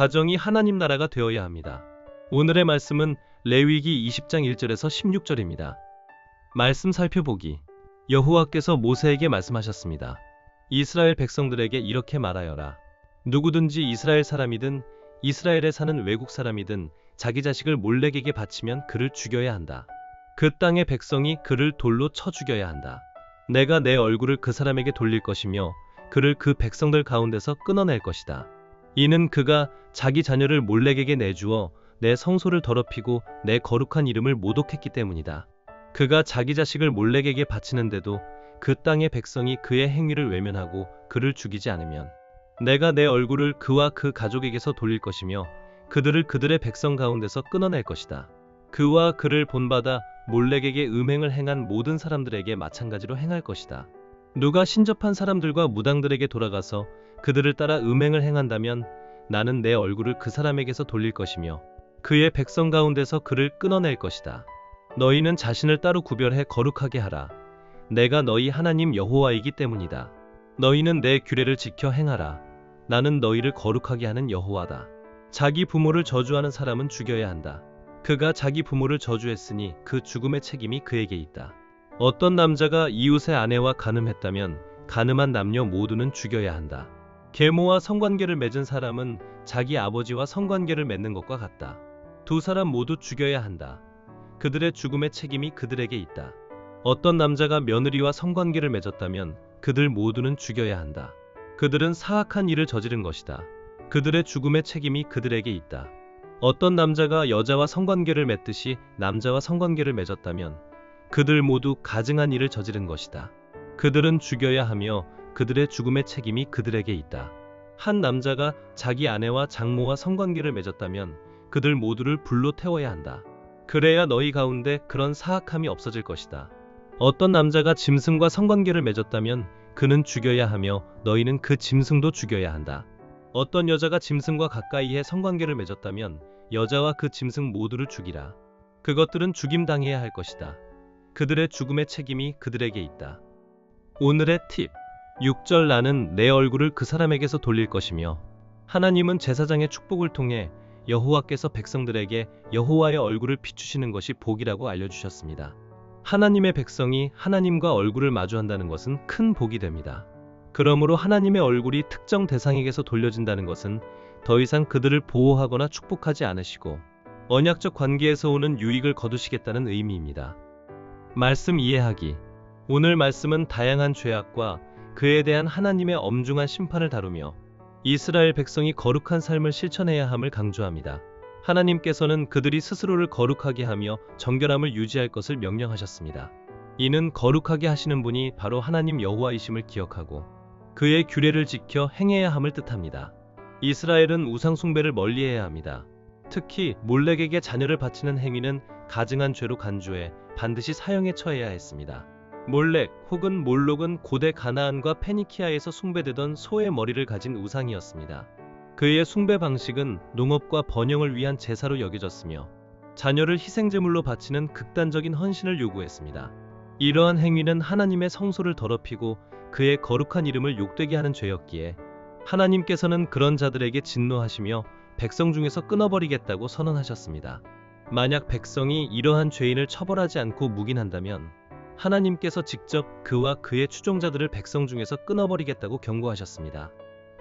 가정이 하나님 나라가 되어야 합니다. 오늘의 말씀은 레위기 20장 1절에서 16절입니다. 말씀 살펴보기. 여호와께서 모세에게 말씀하셨습니다. 이스라엘 백성들에게 이렇게 말하여라. 누구든지 이스라엘 사람이든 이스라엘에 사는 외국 사람이든 자기 자식을 몰렉에게 바치면 그를 죽여야 한다. 그 땅의 백성이 그를 돌로 쳐 죽여야 한다. 내가 내 얼굴을 그 사람에게 돌릴 것이며 그를 그 백성들 가운데서 끊어낼 것이다. 이는 그가 자기 자녀를 몰렉에게 내주어 내 성소를 더럽히고 내 거룩한 이름을 모독했기 때문이다. 그가 자기 자식을 몰렉에게 바치는데도 그 땅의 백성이 그의 행위를 외면하고 그를 죽이지 않으면 내가 내 얼굴을 그와 그 가족에게서 돌릴 것이며 그들을 그들의 백성 가운데서 끊어낼 것이다. 그와 그를 본받아 몰렉에게 음행을 행한 모든 사람들에게 마찬가지로 행할 것이다. 누가 신접한 사람들과 무당들에게 돌아가서 그들을 따라 음행을 행한다면 나는 내 얼굴을 그 사람에게서 돌릴 것이며 그의 백성 가운데서 그를 끊어낼 것이다. 너희는 자신을 따로 구별해 거룩하게 하라. 내가 너희 하나님 여호와이기 때문이다. 너희는 내 규례를 지켜 행하라. 나는 너희를 거룩하게 하는 여호와다. 자기 부모를 저주하는 사람은 죽여야 한다. 그가 자기 부모를 저주했으니 그 죽음의 책임이 그에게 있다. 어떤 남자가 이웃의 아내와 간음했다면 간음한 남녀 모두는 죽여야 한다. 계모와 성관계를 맺은 사람은 자기 아버지와 성관계를 맺는 것과 같다. 두 사람 모두 죽여야 한다. 그들의 죽음의 책임이 그들에게 있다. 어떤 남자가 며느리와 성관계를 맺었다면 그들 모두는 죽여야 한다. 그들은 사악한 일을 저지른 것이다. 그들의 죽음의 책임이 그들에게 있다. 어떤 남자가 여자와 성관계를 맺듯이 남자와 성관계를 맺었다면 그들 모두 가증한 일을 저지른 것이다. 그들은 죽여야 하며 그들의 죽음의 책임이 그들에게 있다. 한 남자가 자기 아내와 장모와 성관계를 맺었다면 그들 모두를 불로 태워야 한다. 그래야 너희 가운데 그런 사악함이 없어질 것이다. 어떤 남자가 짐승과 성관계를 맺었다면 그는 죽여야 하며 너희는 그 짐승도 죽여야 한다. 어떤 여자가 짐승과 가까이에 성관계를 맺었다면 여자와 그 짐승 모두를 죽이라. 그것들은 죽임 당해야 할 것이다. 그들의 죽음의 책임이 그들에게 있다. 오늘의 팁. 6절 나는 내 얼굴을 그 사람에게서 돌릴 것이며 하나님은 제사장의 축복을 통해 여호와께서 백성들에게 여호와의 얼굴을 비추시는 것이 복이라고 알려주셨습니다. 하나님의 백성이 하나님과 얼굴을 마주한다는 것은 큰 복이 됩니다. 그러므로 하나님의 얼굴이 특정 대상에게서 돌려진다는 것은 더 이상 그들을 보호하거나 축복하지 않으시고 언약적 관계에서 오는 유익을 거두시겠다는 의미입니다. 말씀 이해하기. 오늘 말씀은 다양한 죄악과 그에 대한 하나님의 엄중한 심판을 다루며 이스라엘 백성이 거룩한 삶을 실천해야 함을 강조합니다. 하나님께서는 그들이 스스로를 거룩하게 하며 정결함을 유지할 것을 명령하셨습니다. 이는 거룩하게 하시는 분이 바로 하나님 여호와이심을 기억하고 그의 규례를 지켜 행해야 함을 뜻합니다. 이스라엘은 우상 숭배를 멀리해야 합니다. 특히 몰렉에게 자녀를 바치는 행위는 가증한 죄로 간주해 반드시 사형에 처해야 했습니다. 몰렉 혹은 몰록은 고대 가나안과 페니키아에서 숭배되던 소의 머리를 가진 우상이었습니다. 그의 숭배 방식은 농업과 번영을 위한 제사로 여겨졌으며 자녀를 희생제물로 바치는 극단적인 헌신을 요구했습니다. 이러한 행위는 하나님의 성소를 더럽히고 그의 거룩한 이름을 욕되게 하는 죄였기에 하나님께서는 그런 자들에게 진노하시며 백성 중에서 끊어버리겠다고 선언하셨습니다. 만약 백성이 이러한 죄인을 처벌하지 않고 묵인한다면 하나님께서 직접 그와 그의 추종자들을 백성 중에서 끊어버리겠다고 경고하셨습니다.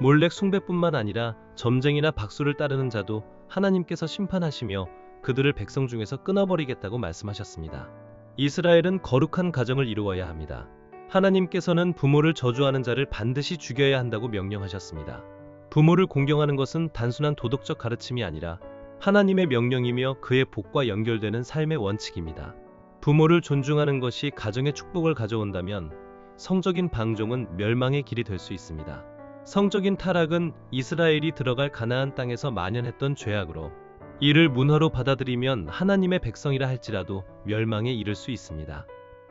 몰렉 숭배뿐만 아니라 점쟁이나 박수를 따르는 자도 하나님께서 심판하시며 그들을 백성 중에서 끊어버리겠다고 말씀하셨습니다. 이스라엘은 거룩한 가정을 이루어야 합니다. 하나님께서는 부모를 저주하는 자를 반드시 죽여야 한다고 명령하셨습니다. 부모를 공경하는 것은 단순한 도덕적 가르침이 아니라 하나님의 명령이며 그의 복과 연결되는 삶의 원칙입니다. 부모를 존중하는 것이 가정의 축복을 가져온다면 성적인 방종은 멸망의 길이 될 수 있습니다. 성적인 타락은 이스라엘이 들어갈 가나안 땅에서 만연했던 죄악으로 이를 문화로 받아들이면 하나님의 백성이라 할지라도 멸망에 이를 수 있습니다.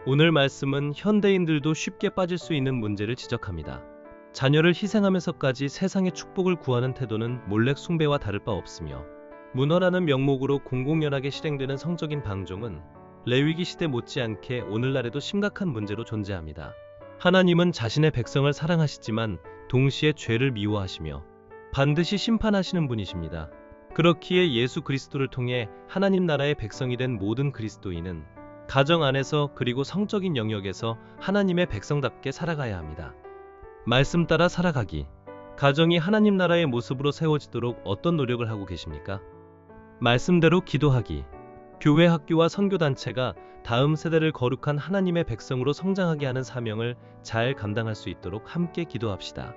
오늘 말씀은 현대인들도 쉽게 빠질 수 있는 문제를 지적합니다. 자녀를 희생하면서까지 세상의 축복을 구하는 태도는 몰렉 숭배와 다를 바 없으며 문화라는 명목으로 공공연하게 실행되는 성적인 방종은 레위기 시대 못지않게 오늘날에도 심각한 문제로 존재합니다. 하나님은 자신의 백성을 사랑하시지만 동시에 죄를 미워하시며 반드시 심판하시는 분이십니다. 그렇기에 예수 그리스도를 통해 하나님 나라의 백성이 된 모든 그리스도인은 가정 안에서 그리고 성적인 영역에서 하나님의 백성답게 살아가야 합니다. 말씀 따라 살아가기. 가정이 하나님 나라의 모습으로 세워지도록 어떤 노력을 하고 계십니까? 말씀대로 기도하기. 교회 학교와 선교단체가 다음 세대를 거룩한 하나님의 백성으로 성장하게 하는 사명을 잘 감당할 수 있도록 함께 기도합시다.